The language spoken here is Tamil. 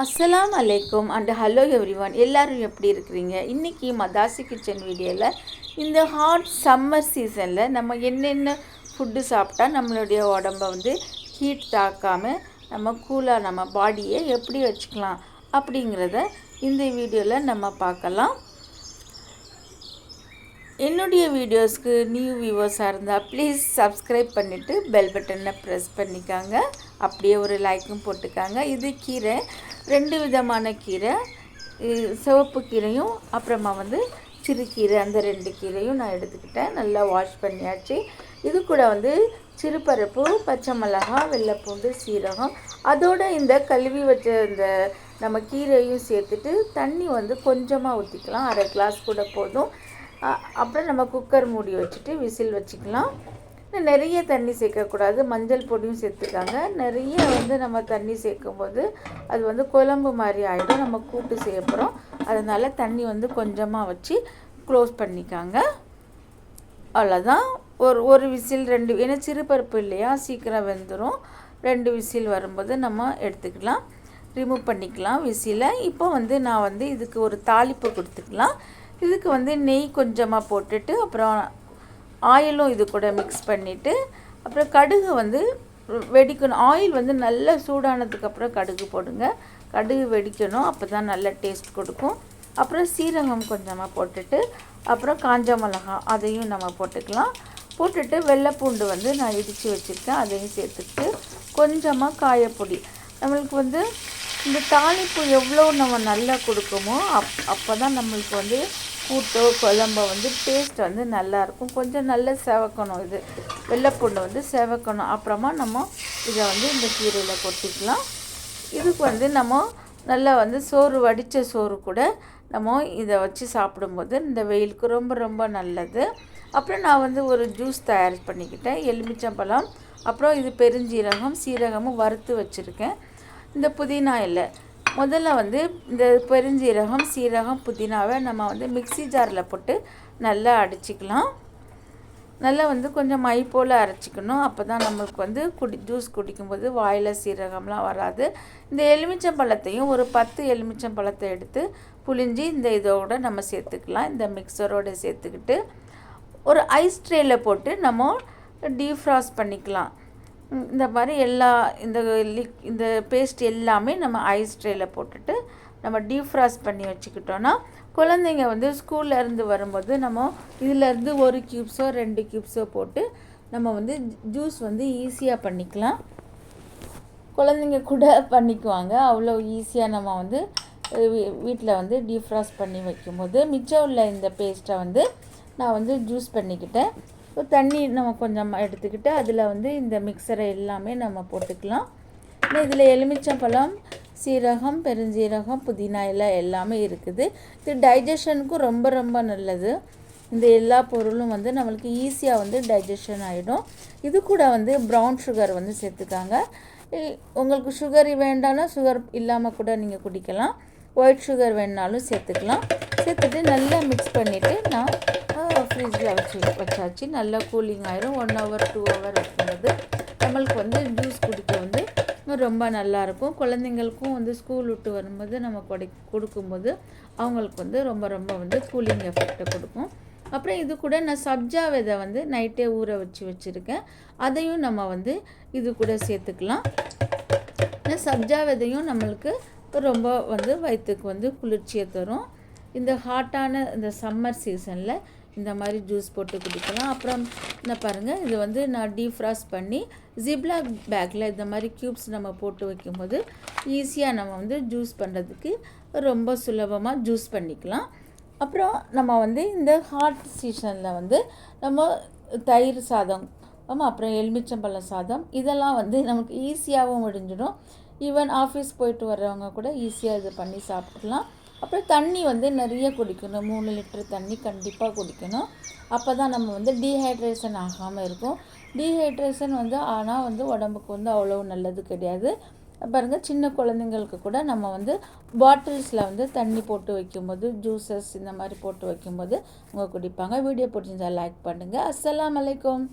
அஸ்ஸலாம் அலைக்கும் அண்ட் ஹலோ எவ்ரிவன் எல்லோரும் எப்படி இருக்கிறீங்க? இன்றைக்கி மதாசி கிச்சன் வீடியோவில் இந்த ஹாட் சம்மர் சீசனில் நம்ம என்னென்ன ஃபுட்டு சாப்பிட்டா நம்மளுடைய உடம்ப வந்து ஹீட் தாக்காமல் நம்ம கூலாக நம்ம பாடியை எப்படி வச்சுக்கலாம் அப்படிங்கிறத இந்த வீடியோவில் நம்ம பார்க்கலாம். என்னுடைய வீடியோஸ்க்கு நியூ வியூவர்ஸாக இருந்தால் ப்ளீஸ் சப்ஸ்கிரைப் பண்ணிவிட்டு பெல் பட்டனை ப்ரெஸ் பண்ணிக்காங்க. அப்படியே ஒரு லைக்கும் போட்டுக்காங்க. இது கீரை. ரெண்டு விதமான கீரை சிவப்பு கீரையும் அப்புறமா வந்து சிறுகீரை அந்த ரெண்டு கீரையும் நான் எடுத்துக்கிட்டேன். நல்லா வாஷ் பண்ணியாச்சு. இது கூட வந்து சிறுபருப்பு பச்சை மிளகாய் வெள்ளைப்பூண்டு சீரகம். அதோட இந்த கழுவி வச்ச இந்த நம்ம கீரையும் சேர்த்துட்டு தண்ணி வந்து கொஞ்சமாக ஊற்றிக்கலாம் அரை கிளாஸ் கூட போதும். அப்புறம் நம்ம குக்கர் மூடி வச்சுட்டு விசில் வச்சுக்கலாம். நிறைய தண்ணி சேர்க்கக்கூடாது. மஞ்சள் பொடியும் சேர்த்துக்காங்க நிறைய வந்து நம்ம தண்ணி சேர்க்கும்போது அது வந்து குழம்பு மாதிரி ஆகிடும் நம்ம கூட்டு செய்ய போகிறோம் அதனால் தண்ணி வந்து கொஞ்சமாக வச்சு க்ளோஸ் பண்ணிக்காங்க. அவ்வளோதான் ஒரு ஒரு விசில் ரெண்டு ஏன்னா சிறுபருப்பு இல்லையா? சீக்கிரம் வெந்துடும் ரெண்டு விசில் வரும்போது நம்ம எடுத்துக்கலாம். ரிமூவ் பண்ணிக்கலாம் விசிலை. இப்போ வந்து நான் வந்து இதுக்கு ஒரு தாளிப்பு கொடுத்துக்கலாம். இதுக்கு வந்து நெய் கொஞ்சமாக போட்டுட்டு அப்புறம் ஆயிலும் இது கூட மிக்ஸ் பண்ணிவிட்டு அப்புறம் கடுகு வந்து வெடிக்கணும். ஆயில் வந்து நல்லா சூடானதுக்கப்புறம் கடுகு போடுங்க. கடுகு வெடிக்கணும் அப்போ தான் நல்ல டேஸ்ட் கொடுக்கும். அப்புறம் சீரகம் கொஞ்சமாக போட்டுட்டு அப்புறம் காஞ்ச மிளகாய் அதையும் நம்ம போட்டுக்கலாம். போட்டுட்டு வெள்ளைப்பூண்டு வந்து நான் இடித்து வச்சுருக்கேன் அதையும் சேர்த்துக்கிட்டு கொஞ்சமாக காயப்பொடி. நம்மளுக்கு வந்து இந்த தாளிப்பு எவ்வளோ நம்ம நல்லா கொடுக்குமோ அப் அப்போ தான் நம்மளுக்கு வந்து கூட்டோ குழம்போ வந்து டேஸ்ட் வந்து நல்லாயிருக்கும் கொஞ்சம் நல்லா செவக்கணும் இது. வெள்ளைப்பூண்டு வந்து செவக்கணும். அப்புறமா நம்ம இதை வந்து இந்த கீரையில் கொட்டிக்கலாம். இதுக்கு வந்து நம்ம நல்லா வந்து சோறு வடித்த சோறு கூட நம்ம இதை வச்சு சாப்பிடும்போது இந்த வெயிலுக்கு ரொம்ப ரொம்ப நல்லது. அப்புறம் நான் வந்து ஒரு ஜூஸ் தயார் பண்ணிக்கிட்டேன். எலுமிச்சம்பழம். அப்புறம் இது பெருஞ்சீரகம் சீரகமும் வறுத்து வச்சுருக்கேன். இந்த புதினா இல்லை முதல்ல வந்து இந்த பெருஞ்சீரகம் சீரகம் புதினாவை நம்ம வந்து மிக்ஸி ஜாரில் போட்டு நல்லா அடிச்சிக்கலாம். நல்லா வந்து கொஞ்சம் மை போல் அரைச்சிக்கணும். அப்போ தான் நம்மளுக்கு வந்து குடி ஜூஸ் குடிக்கும்போது வாயில் சீரகம்லாம் வராது. இந்த எலுமிச்சம்பழத்தையும் ஒரு பத்து எலுமிச்சம்பழத்தை எடுத்து புழிஞ்சி இந்த இதோட நம்ம சேர்த்துக்கலாம். இந்த மிக்சரோடு சேர்த்துக்கிட்டு ஒரு ஐஸ் ட்ரேயில் போட்டு நம்ம டீஃப்ராஸ்ட் பண்ணிக்கலாம். இந்த மாதிரி எல்லா இந்த லிக் இந்த பேஸ்ட் எல்லாமே நம்ம ஐஸ் ட்ரேயில் போட்டுட்டு நம்ம டீஃப்ராஸ்ட் பண்ணி வச்சுக்கிட்டோன்னா குழந்தைங்க வந்து ஸ்கூலில் இருந்து வரும்போது நம்ம இதிலேருந்து ஒரு க்யூப்ஸோ ரெண்டு கியூப்ஸோ போட்டு நம்ம வந்து ஜூஸ் வந்து ஈஸியாக பண்ணிக்கலாம். குழந்தைங்க கூட பண்ணிக்குவாங்க. அவ்வளோ ஈஸியாக நம்ம வந்து வீட்டில் வந்து டீஃப்ராஸ்ட் பண்ணி வைக்கும்போது மிச்சம் உள்ள இந்த பேஸ்ட்டை வந்து நான் வந்து ஜூஸ் பண்ணிக்கிட்டேன். இப்போ தண்ணி நம்ம கொஞ்சம் எடுத்துக்கிட்டு அதில் வந்து இந்த மிக்சரை எல்லாமே நம்ம போட்டுக்கலாம். இதில் எலுமிச்சம்பழம் சீரகம் பெருஞ்சீரகம் புதினா எல்லாம் எல்லாமே இருக்குது. இது டைஜஷனுக்கும் ரொம்ப ரொம்ப நல்லது. இந்த எல்லா பொருளும் வந்து நம்மளுக்கு ஈஸியாக வந்து டைஜஷன் ஆகிடும் இது கூட வந்து ப்ரௌன் சுகர் வந்து சேர்த்துக்காங்க. உங்களுக்கு சுகர் வேண்டாம்னா சுகர் இல்லாமல் கூட நீங்கள் குடிக்கலாம். ஒயிட் சுகர் வேணுனாலும் சேர்த்துக்கலாம். சேர்த்துட்டு நல்லா மிக்ஸ் பண்ணிவிட்டு நான் ஃப்ரிட்ஜில் வச்சு வச்சாச்சு. நல்லா கூலிங் ஆயிரும். ஒன் ஹவர் டூ ஹவர் வைக்கும்போது நம்மளுக்கு வந்து ஜூஸ் குடிக்க வந்து ரொம்ப நல்லாயிருக்கும் குழந்தைங்களுக்கும் வந்து ஸ்கூல் விட்டு வரும்போது நம்ம கொடை கொடுக்கும்போது அவங்களுக்கு வந்து ரொம்ப ரொம்ப வந்து கூலிங் எஃபெக்டை கொடுக்கும். அப்புறம் இது கூட நான் சப்ஜா விதை வந்து நைட்டே ஊற வச்சு வச்சுருக்கேன். அதையும் நம்ம வந்து இது கூட சேர்த்துக்கலாம். இந்த சப்ஜா விதையும் நம்மளுக்கு ரொம்ப வந்து வயிற்றுக்கு வந்து குளிர்ச்சியை தரும். இந்த ஹாட்டான இந்த சம்மர் சீசனில் இந்த மாதிரி ஜூஸ் போட்டு குடிக்கலாம். அப்புறம் என்ன பாருங்கள் இது வந்து நான் டீஃப்ராஸ் பண்ணி ஜிப்ளாக் பேக்கில் இந்த மாதிரி க்யூப்ஸ் நம்ம போட்டு வைக்கும்போது ஈஸியாக நம்ம வந்து ஜூஸ் பண்ணுறதுக்கு ரொம்ப சுலபமாக ஜூஸ் பண்ணிக்கலாம். அப்புறம் நம்ம வந்து இந்த ஹாட் சீசனில் வந்து நம்ம தயிர் சாதம் ஆமாம் அப்புறம் எலுமிச்சம்பழம் சாதம் இதெல்லாம் வந்து நமக்கு ஈஸியாகவும் முடிஞ்சிடும். ஈவன் ஆஃபீஸ் போயிட்டு வர்றவங்க கூட ஈஸியாக இது பண்ணி சாப்பிட்லாம். அப்புறம் தண்ணி வந்து நிறைய குடிக்கணும். மூணு லிட்டர் தண்ணி கண்டிப்பாக குடிக்கணும். அப்போ தான் நம்ம வந்து டீஹைட்ரேஷன் ஆகாமல் இருக்கும். டீஹைட்ரேஷன் வந்து ஆனால் வந்து உடம்புக்கு வந்து அவ்வளோ நல்லது கிடையாது. பாருங்கள் சின்ன குழந்தைங்களுக்கு கூட நம்ம வந்து பாட்டில்ஸில் வந்து தண்ணி போட்டு வைக்கும்போது ஜூஸஸ் இந்த மாதிரி போட்டு வைக்கும்போது அவங்க குடிப்பாங்க. வீடியோ பிடிச்சிருந்தா லைக் பண்ணுங்கள் அஸ்லாம் வலைக்கம்